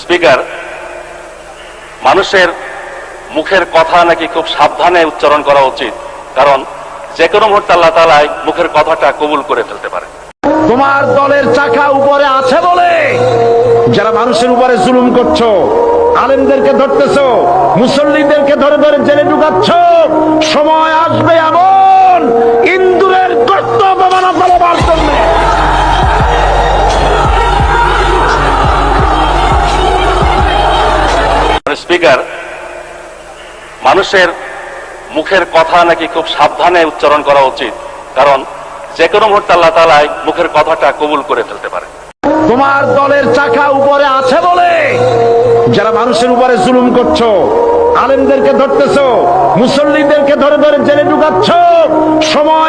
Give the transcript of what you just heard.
Speaker মানুষের মুখের কথা নাকি খুব সাবধানে উচ্চারণ করা উচিত। কারণ যে কোনো মুহূর্তে আল্লাহ তালাই মুখের কথাটা কবুল করে ফেলতে পারে। তোমার দলের চাকা উপরে আছে বলে যারা মানুষের উপরে জুলুম করছ, আলেমদেরকে ধরতেছো, মুসল্লিদেরকে ধরে ধরে জেলে ঢুকাচ্ছ, সময় আসবে এমন স্পিকার, মানুষের মুখের কথা নাকি খুব সাবধানে উচ্চারণ করা উচিত, কারণ যে কোনো মুহূর্তে আল্লাহ তালাই মুখের কথাটা কবুল করে ফেলতে পারে। তোমার দলের চাকা উপরে আছে বলে যারা মানুষের উপরে জুলুম করছ, আলেমদেরকে ধরতেছো, মুসল্লিদেরকে ধরে ধরে জেলে ঢুকাচ্ছ, সময়